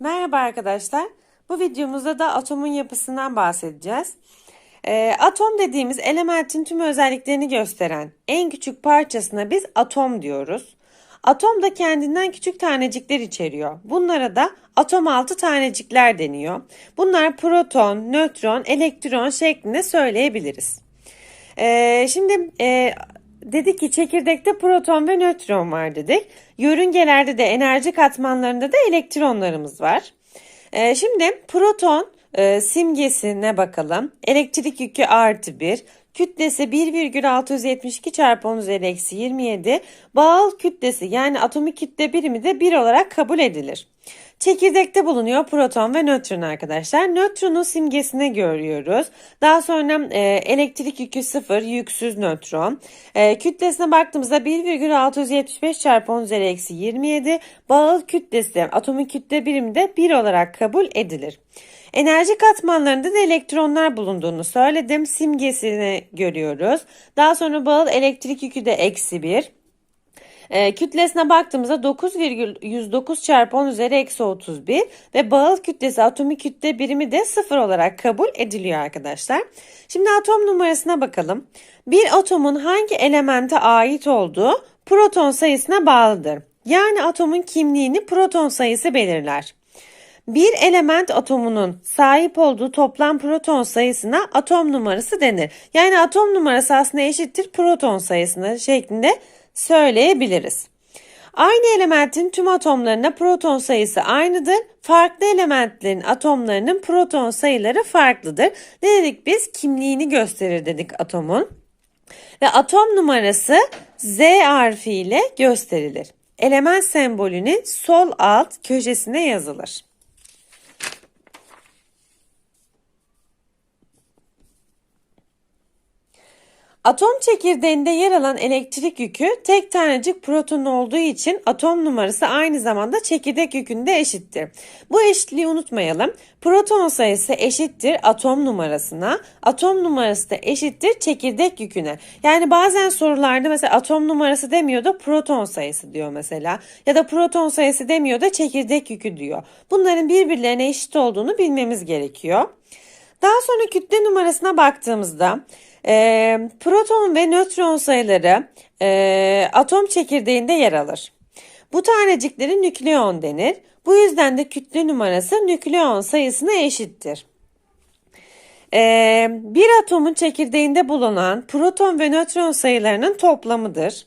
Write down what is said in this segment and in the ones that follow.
Merhaba arkadaşlar. Bu videomuzda da atomun yapısından bahsedeceğiz. Ee, atom dediğimiz elementin tüm özelliklerini gösteren en küçük parçasına biz atom diyoruz. Atom da kendinden küçük tanecikler içeriyor. Bunlara da atom altı tanecikler deniyor. Bunlar proton, nötron, elektron şeklinde söyleyebiliriz. Ee, şimdi e, dedik ki çekirdekte proton ve nötron var dedik. Yörüngelerde de enerji katmanlarında da elektronlarımız var. Ee, şimdi proton e, simgesine bakalım. Elektrik yükü artı 1. Kütlesi 1,672 çarpı 10 üzeri eksi 27. Bağıl kütlesi yani atomik kütle birimi de 1 olarak kabul edilir. Çekirdekte bulunuyor proton ve nötron arkadaşlar. Nötronun simgesini görüyoruz. Daha sonra e, elektrik yükü 0, yüksüz nötron. E, kütlesine baktığımızda 1,675 çarpı 10 üzeri eksi 27. Bağıl kütlesi atomik kütle birimi de 1 olarak kabul edilir. Enerji katmanlarında da elektronlar bulunduğunu söyledim. Simgesini görüyoruz. Daha sonra bağıl elektrik yükü de eksi 1. E, kütlesine baktığımızda 9,109 çarpı 10 üzeri eksi 31 ve bağıl kütlesi atomik kütle birimi de 0 olarak kabul ediliyor arkadaşlar. Şimdi atom numarasına bakalım. Bir atomun hangi elemente ait olduğu proton sayısına bağlıdır. Yani atomun kimliğini proton sayısı belirler. Bir element atomunun sahip olduğu toplam proton sayısına atom numarası denir. Yani atom numarası aslında eşittir proton sayısına şeklinde söyleyebiliriz. Aynı elementin tüm atomlarına proton sayısı aynıdır. Farklı elementlerin atomlarının proton sayıları farklıdır. Ne dedik biz? Kimliğini gösterir dedik atomun. Ve atom numarası Z harfiyle gösterilir. Element sembolünün sol alt köşesine yazılır. Atom çekirdeğinde yer alan elektrik yükü tek tanecik proton olduğu için atom numarası aynı zamanda çekirdek yükünde eşittir. Bu eşitliği unutmayalım. Proton sayısı eşittir atom numarasına, atom numarası da eşittir çekirdek yüküne. Yani bazen sorularda mesela atom numarası demiyor da proton sayısı diyor mesela. Ya da proton sayısı demiyor da çekirdek yükü diyor. Bunların birbirlerine eşit olduğunu bilmemiz gerekiyor. Daha sonra kütle numarasına baktığımızda e, proton ve nötron sayıları e, atom çekirdeğinde yer alır. Bu taneciklere nükleon denir. Bu yüzden de kütle numarası nükleon sayısına eşittir. E, bir atomun çekirdeğinde bulunan proton ve nötron sayılarının toplamıdır.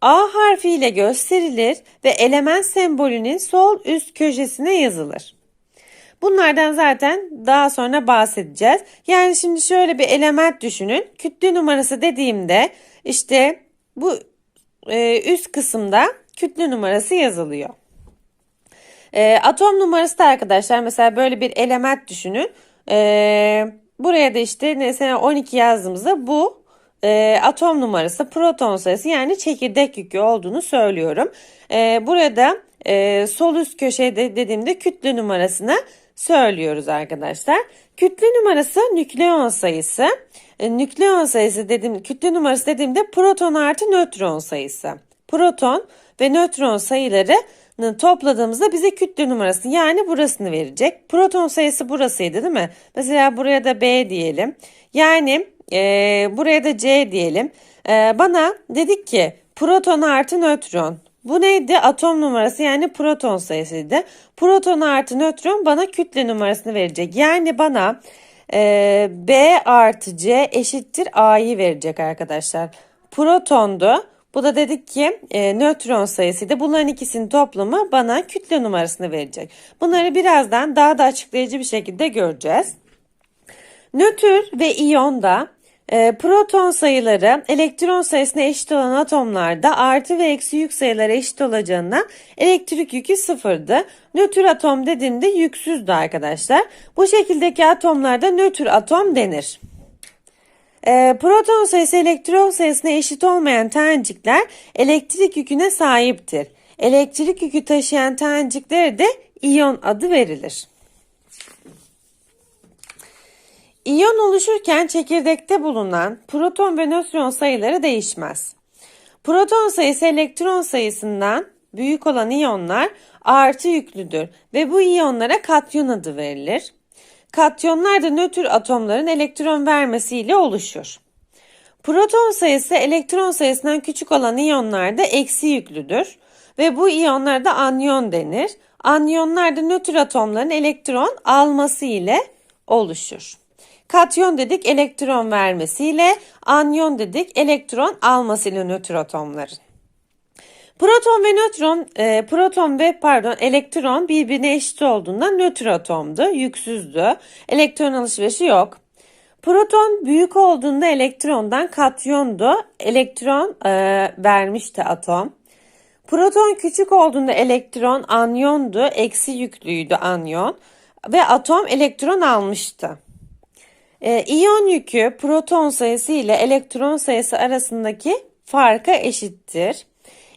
A harfiyle gösterilir ve element sembolünün sol üst köşesine yazılır. Bunlardan zaten daha sonra bahsedeceğiz. Yani şimdi şöyle bir element düşünün. Kütle numarası dediğimde işte bu e, üst kısımda kütle numarası yazılıyor. E, atom numarası da arkadaşlar mesela böyle bir element düşünün. E, buraya da işte mesela 12 yazdığımızda bu e, atom numarası, proton sayısı yani çekirdek yükü olduğunu söylüyorum. E, burada e, sol üst köşede dediğimde kütle numarasını söylüyoruz arkadaşlar. Kütle numarası nükleon sayısı. E, nükleon sayısı dedim, kütle numarası dediğimde proton artı nötron sayısı. Proton ve nötron sayılarını topladığımızda bize kütle numarası yani burasını verecek. Proton sayısı burasıydı değil mi? Mesela buraya da B diyelim. Yani e, buraya da C diyelim. E, bana dedik ki proton artı nötron bu neydi? Atom numarası yani proton sayısıydı. Proton artı nötron bana kütle numarasını verecek. Yani bana e, B artı C eşittir A'yı verecek arkadaşlar. Protondu. Bu da dedik ki e, nötron sayısıydı. Bunların ikisinin toplamı bana kütle numarasını verecek. Bunları birazdan daha da açıklayıcı bir şekilde göreceğiz. Nötr ve iyon da e, proton sayıları elektron sayısına eşit olan atomlarda artı ve eksi yük sayıları eşit olacağından elektrik yükü sıfırdı. Nötr atom dediğimde yüksüzdü arkadaşlar. Bu şekildeki atomlarda nötr atom denir. E, proton sayısı elektron sayısına eşit olmayan tanecikler elektrik yüküne sahiptir. Elektrik yükü taşıyan taneciklere de iyon adı verilir. İyon oluşurken çekirdekte bulunan proton ve nötron sayıları değişmez. Proton sayısı elektron sayısından büyük olan iyonlar artı yüklüdür ve bu iyonlara katyon adı verilir. Katyonlar da nötr atomların elektron vermesiyle oluşur. Proton sayısı elektron sayısından küçük olan iyonlarda eksi yüklüdür ve bu iyonlara da anyon denir. Anyonlar da nötr atomların elektron alması ile oluşur. Katyon dedik elektron vermesiyle, anyon dedik elektron almasıyla nötr atomların. Proton ve nötron, e, proton ve pardon elektron birbirine eşit olduğundan nötr atomdu, yüksüzdü. Elektron alışverişi yok. Proton büyük olduğunda elektrondan katyondu, elektron e, vermişti atom. Proton küçük olduğunda elektron anyondu, eksi yüklüydü anyon ve atom elektron almıştı. E, iyon yükü proton sayısı ile elektron sayısı arasındaki farka eşittir.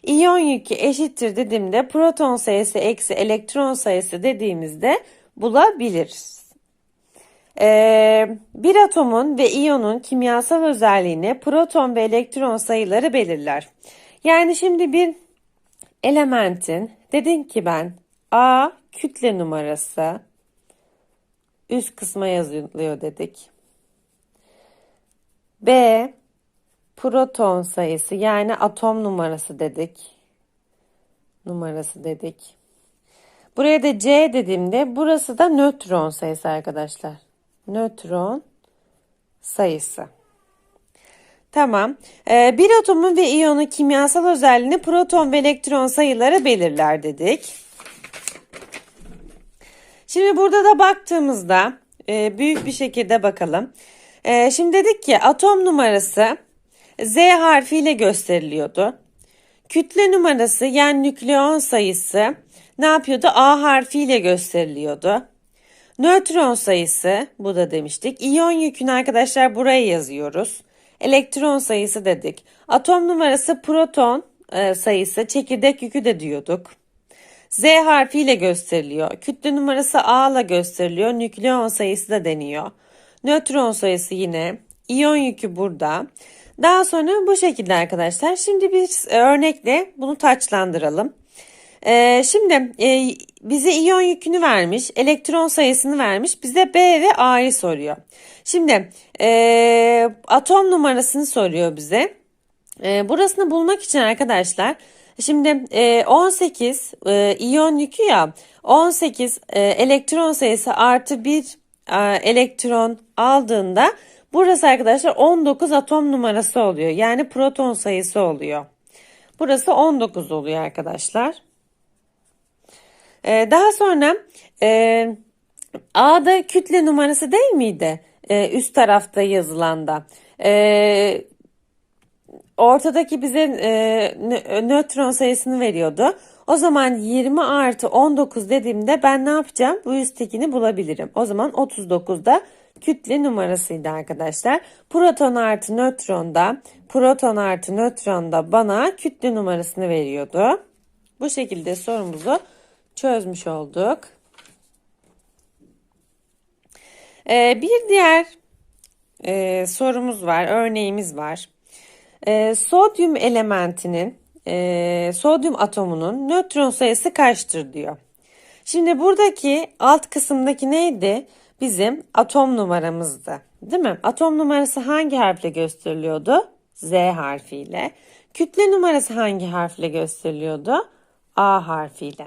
İyon yükü eşittir dediğimde proton sayısı eksi elektron sayısı dediğimizde bulabiliriz. Ee, bir atomun ve iyonun kimyasal özelliğini proton ve elektron sayıları belirler. Yani şimdi bir elementin dedin ki ben A kütle numarası üst kısma yazılıyor dedik. B proton sayısı yani atom numarası dedik. Numarası dedik. Buraya da C dediğimde burası da nötron sayısı arkadaşlar. Nötron sayısı. Tamam. Ee, bir atomun ve iyonun kimyasal özelliğini proton ve elektron sayıları belirler dedik. Şimdi burada da baktığımızda e, büyük bir şekilde bakalım. E, şimdi dedik ki atom numarası Z harfiyle gösteriliyordu. Kütle numarası yani nükleon sayısı ne yapıyordu? A harfiyle gösteriliyordu. Nötron sayısı bu da demiştik. İyon yükünü arkadaşlar buraya yazıyoruz. Elektron sayısı dedik. Atom numarası proton e, sayısı çekirdek yükü de diyorduk. Z harfiyle gösteriliyor. Kütle numarası A ile gösteriliyor. Nükleon sayısı da deniyor. Nötron sayısı yine. İyon yükü burada. Daha sonra bu şekilde arkadaşlar. Şimdi bir örnekle bunu taçlandıralım. Ee, şimdi e, bize iyon yükünü vermiş, elektron sayısını vermiş, bize B ve A'yı soruyor. Şimdi e, atom numarasını soruyor bize. E, burasını bulmak için arkadaşlar, şimdi e, 18 e, iyon yükü ya, 18 e, elektron sayısı artı bir e, elektron aldığında burası arkadaşlar 19 atom numarası oluyor. Yani proton sayısı oluyor. Burası 19 oluyor arkadaşlar. Ee, daha sonra e, A'da kütle numarası değil miydi? Ee, üst tarafta yazılanda. Ee, ortadaki bize e, nötron sayısını veriyordu. O zaman 20 artı 19 dediğimde ben ne yapacağım? Bu üsttekini bulabilirim. O zaman 39'da kütle numarasıydı arkadaşlar. Proton artı nötronda, proton artı nötronda bana kütle numarasını veriyordu. Bu şekilde sorumuzu çözmüş olduk. Ee, bir diğer e, sorumuz var, örneğimiz var. E, sodyum elementinin, e, sodyum atomunun nötron sayısı kaçtır diyor. Şimdi buradaki alt kısımdaki neydi? Bizim atom numaramızdı. Değil mi? Atom numarası hangi harfle gösteriliyordu? Z harfiyle. Kütle numarası hangi harfle gösteriliyordu? A harfiyle.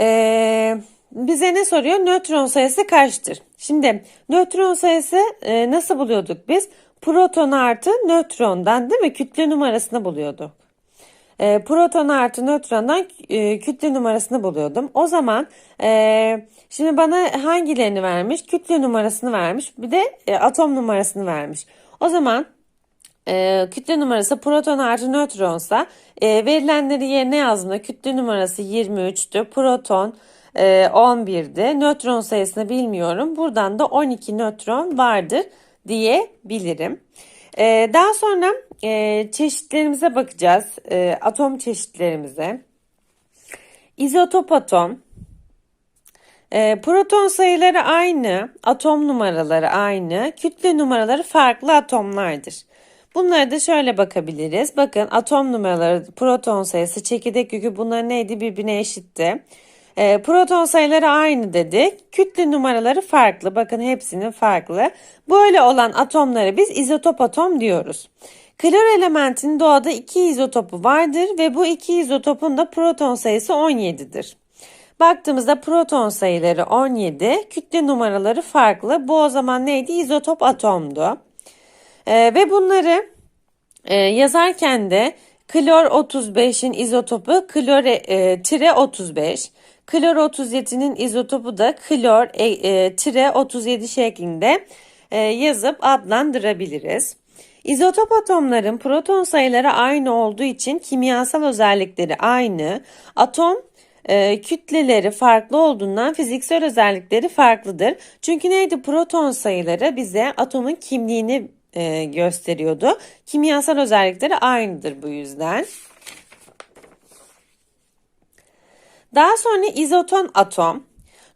Ee, bize ne soruyor? Nötron sayısı kaçtır? Şimdi nötron sayısı e, nasıl buluyorduk biz? Proton artı nötrondan değil mi? Kütle numarasını buluyorduk. E, proton artı nötrondan e, kütle numarasını buluyordum. O zaman e, şimdi bana hangilerini vermiş? Kütle numarasını vermiş. Bir de e, atom numarasını vermiş. O zaman e, kütle numarası proton artı nötronsa e, verilenleri yerine yazdığımda kütle numarası 23'tü. Proton e, 11'di. Nötron sayısını bilmiyorum. Buradan da 12 nötron vardır diyebilirim. E, daha sonra e, çeşitlerimize bakacağız. E, atom çeşitlerimize. İzotop atom. E, proton sayıları aynı, atom numaraları aynı, kütle numaraları farklı atomlardır. Bunlara da şöyle bakabiliriz. Bakın atom numaraları, proton sayısı, çekirdek yükü bunlar neydi? Birbirine eşitti. E, proton sayıları aynı dedik. Kütle numaraları farklı. Bakın hepsinin farklı. Böyle olan atomlara biz izotop atom diyoruz. Klor elementinin doğada iki izotopu vardır ve bu iki izotopun da proton sayısı 17'dir. Baktığımızda proton sayıları 17, kütle numaraları farklı. Bu o zaman neydi? İzotop atomdu. Ee, ve bunları e, yazarken de klor 35'in izotopu klor e, tire 35, klor 37'nin izotopu da klor e, e, tire 37 şeklinde e, yazıp adlandırabiliriz. İzotop atomların proton sayıları aynı olduğu için kimyasal özellikleri aynı. Atom e, kütleleri farklı olduğundan fiziksel özellikleri farklıdır. Çünkü neydi? Proton sayıları bize atomun kimliğini e, gösteriyordu. Kimyasal özellikleri aynıdır bu yüzden. Daha sonra izoton atom.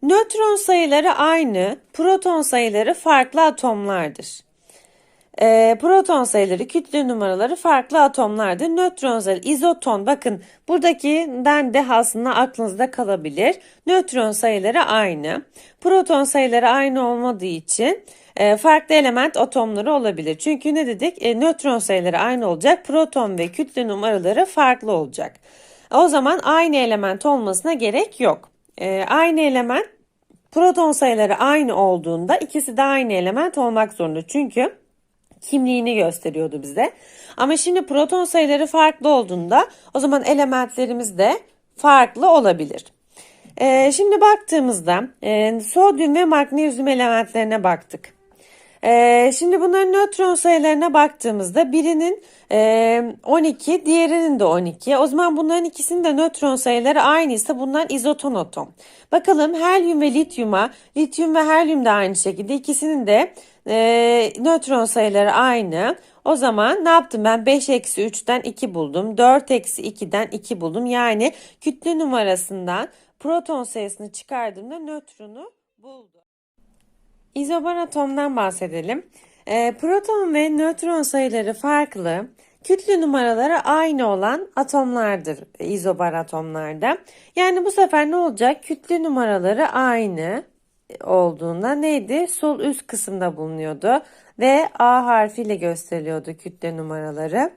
Nötron sayıları aynı, proton sayıları farklı atomlardır. E, proton sayıları, kütle numaraları farklı atomlardır. Nötron sayıları, izoton bakın buradakinden de aslında aklınızda kalabilir. Nötron sayıları aynı. Proton sayıları aynı olmadığı için e, farklı element atomları olabilir. Çünkü ne dedik? E, nötron sayıları aynı olacak. Proton ve kütle numaraları farklı olacak. O zaman aynı element olmasına gerek yok. E, aynı element proton sayıları aynı olduğunda ikisi de aynı element olmak zorunda. Çünkü kimliğini gösteriyordu bize. Ama şimdi proton sayıları farklı olduğunda o zaman elementlerimiz de farklı olabilir. Ee, şimdi baktığımızda e, sodyum ve magnezyum elementlerine baktık. Ee, şimdi bunların nötron sayılarına baktığımızda birinin e, 12, diğerinin de 12. O zaman bunların ikisinin de nötron sayıları aynıysa bunlar izoton atom. Bakalım helyum ve lityuma, lityum ve helyum da aynı şekilde ikisinin de e, nötron sayıları aynı. O zaman ne yaptım ben? 5 eksi 3'ten 2 buldum. 4 eksi 2'den 2 buldum. Yani kütle numarasından proton sayısını çıkardığımda nötronu buldum. İzobar atomdan bahsedelim. E, proton ve nötron sayıları farklı. Kütle numaraları aynı olan atomlardır izobar atomlarda. Yani bu sefer ne olacak? Kütle numaraları aynı olduğunda neydi? Sol üst kısımda bulunuyordu ve A harfiyle gösteriliyordu kütle numaraları.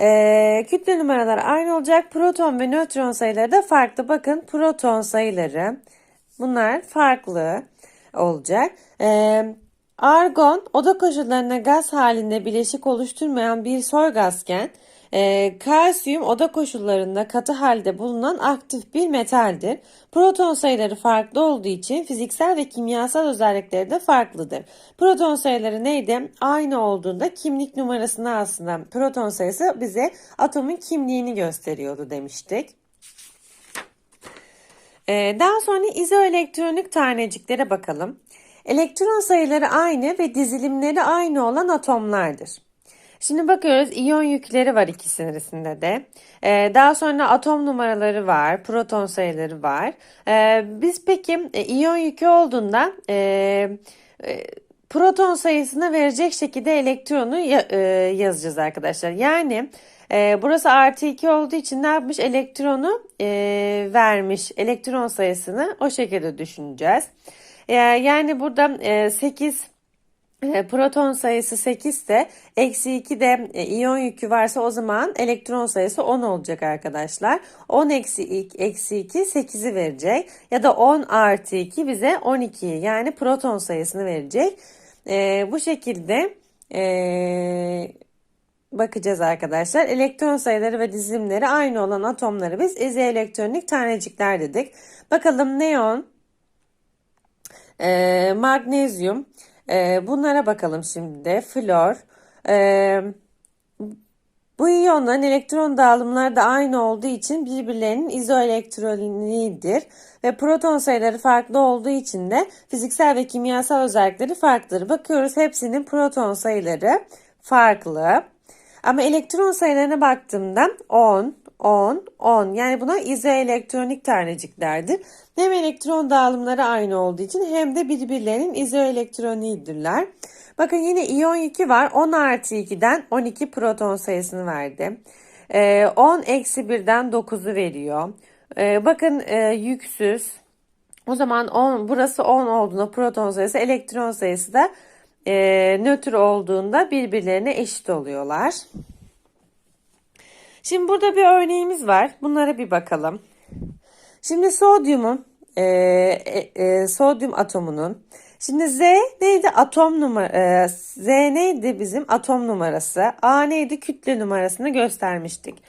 Ee, kütle numaraları aynı olacak. Proton ve nötron sayıları da farklı. Bakın proton sayıları bunlar farklı olacak. Ee, argon oda koşullarına gaz halinde bileşik oluşturmayan bir soy gazken e, kalsiyum oda koşullarında katı halde bulunan aktif bir metaldir. Proton sayıları farklı olduğu için fiziksel ve kimyasal özellikleri de farklıdır. Proton sayıları neydi? Aynı olduğunda kimlik numarasını aslında proton sayısı bize atomun kimliğini gösteriyordu demiştik. Ee, daha sonra izoelektronik taneciklere bakalım. Elektron sayıları aynı ve dizilimleri aynı olan atomlardır. Şimdi bakıyoruz iyon yükleri var ikisinde de. Ee, daha sonra atom numaraları var, proton sayıları var. Ee, biz peki e, iyon yükü olduğunda e, e, proton sayısını verecek şekilde elektronu ya, e, yazacağız arkadaşlar. Yani e, burası artı 2 olduğu için ne yapmış? Elektronu e, vermiş. Elektron sayısını o şekilde düşüneceğiz. E, yani burada e, 8 e, proton sayısı 8 ise eksi 2 de e, iyon yükü varsa o zaman elektron sayısı 10 olacak arkadaşlar. 10 eksi 2, eksi 2 8'i verecek ya da 10 artı 2 bize 12 yani proton sayısını verecek. E, bu şekilde e, bakacağız arkadaşlar. Elektron sayıları ve dizilimleri aynı olan atomları biz izoelektronik tanecikler dedik. Bakalım neon, e, magnezyum, e, bunlara bakalım şimdi. Flor. E, bu iyonların elektron dağılımları da aynı olduğu için birbirlerinin izoelektronidir ve proton sayıları farklı olduğu için de fiziksel ve kimyasal özellikleri farklıdır. Bakıyoruz hepsinin proton sayıları farklı. Ama elektron sayılarına baktığımda 10, 10, 10 yani buna izoelektronik taneciklerdir. Hem elektron dağılımları aynı olduğu için hem de birbirlerinin izoelektronidirler. Bakın yine iyon yükü var. 10 artı 2'den 12 proton sayısını verdi. Ee, 10 eksi 1'den 9'u veriyor. Ee, bakın e, yüksüz. O zaman 10, burası 10 olduğunda proton sayısı, elektron sayısı da e, nötr olduğunda birbirlerine eşit oluyorlar. Şimdi burada bir örneğimiz var. Bunlara bir bakalım. Şimdi sodyumun e, e, e, sodyum atomunun şimdi Z neydi atom numara e, Z neydi bizim atom numarası A neydi kütle numarasını göstermiştik.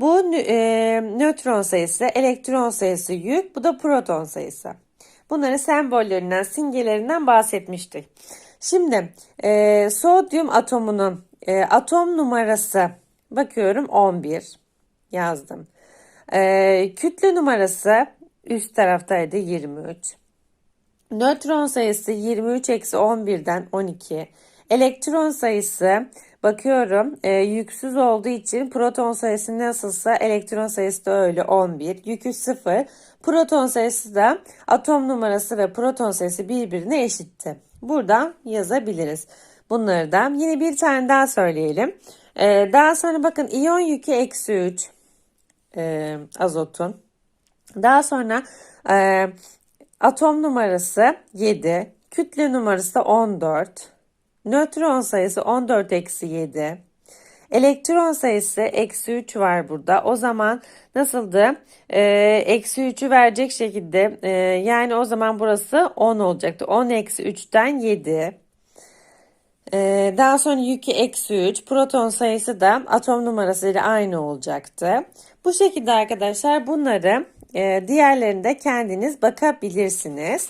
Bu e, nötron sayısı, elektron sayısı yük, bu da proton sayısı. Bunların sembollerinden, simgelerinden bahsetmiştik. Şimdi e, sodyum atomunun e, atom numarası bakıyorum 11 yazdım. E, kütle numarası üst taraftaydı 23. Nötron sayısı 23 eksi 11'den 12. Elektron sayısı bakıyorum e, yüksüz olduğu için proton sayısı nasılsa elektron sayısı da öyle 11. Yükü 0. Proton sayısı da atom numarası ve proton sayısı birbirine eşitti. Buradan yazabiliriz. Bunları da yine bir tane daha söyleyelim. E, daha sonra bakın iyon yükü eksi 3 e, azotun. Daha sonra e, atom numarası 7, kütle numarası da 14, nötron sayısı 14 eksi 7, elektron sayısı eksi 3 var burada. O zaman nasıldı? E, eksi 3'ü verecek şekilde e, yani o zaman burası 10 olacaktı. 10 eksi 3'ten 7. Ee, daha sonra yükü eksi 3. Proton sayısı da atom numarasıyla aynı olacaktı. Bu şekilde arkadaşlar bunları e, diğerlerinde kendiniz bakabilirsiniz.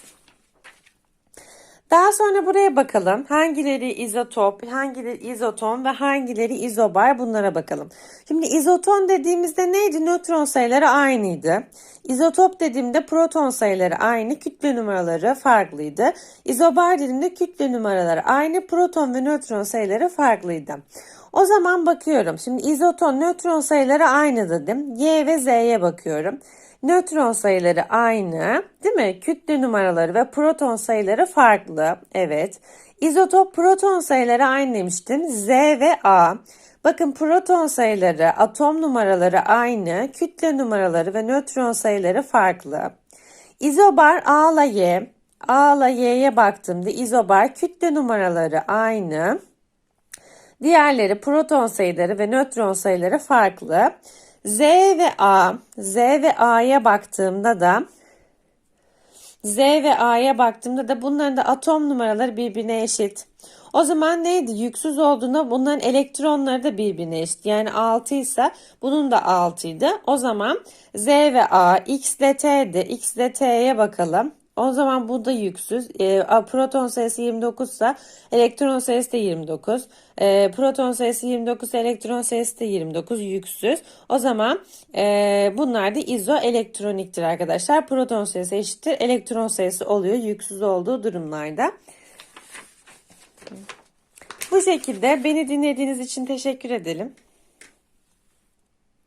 Daha sonra buraya bakalım. Hangileri izotop, hangileri izoton ve hangileri izobar bunlara bakalım. Şimdi izoton dediğimizde neydi? Nötron sayıları aynıydı. İzotop dediğimde proton sayıları aynı, kütle numaraları farklıydı. İzobar dediğimde kütle numaraları aynı, proton ve nötron sayıları farklıydı. O zaman bakıyorum. Şimdi izoton, nötron sayıları aynı dedim. Y ve Z'ye bakıyorum. Nötron sayıları aynı, değil mi? Kütle numaraları ve proton sayıları farklı. Evet. İzotop proton sayıları aynı demiştim. Z ve A. Bakın proton sayıları, atom numaraları aynı, kütle numaraları ve nötron sayıları farklı. İzobar A ile Y. A ile Y'ye baktığımda izobar kütle numaraları aynı. Diğerleri proton sayıları ve nötron sayıları farklı. Z ve A, Z ve A'ya baktığımda da Z ve A'ya baktığımda da bunların da atom numaraları birbirine eşit. O zaman neydi? Yüksüz olduğunda bunların elektronları da birbirine eşit. Yani 6 ise bunun da 6 idi. O zaman Z ve A, X ile T'di. X ile T'ye bakalım. O zaman bu da yüksüz. E, proton sayısı 29 ise elektron sayısı da 29. E, proton sayısı 29 elektron sayısı da 29 yüksüz. O zaman e, bunlar da izoelektroniktir arkadaşlar. Proton sayısı eşittir. Elektron sayısı oluyor yüksüz olduğu durumlarda. Bu şekilde beni dinlediğiniz için teşekkür edelim.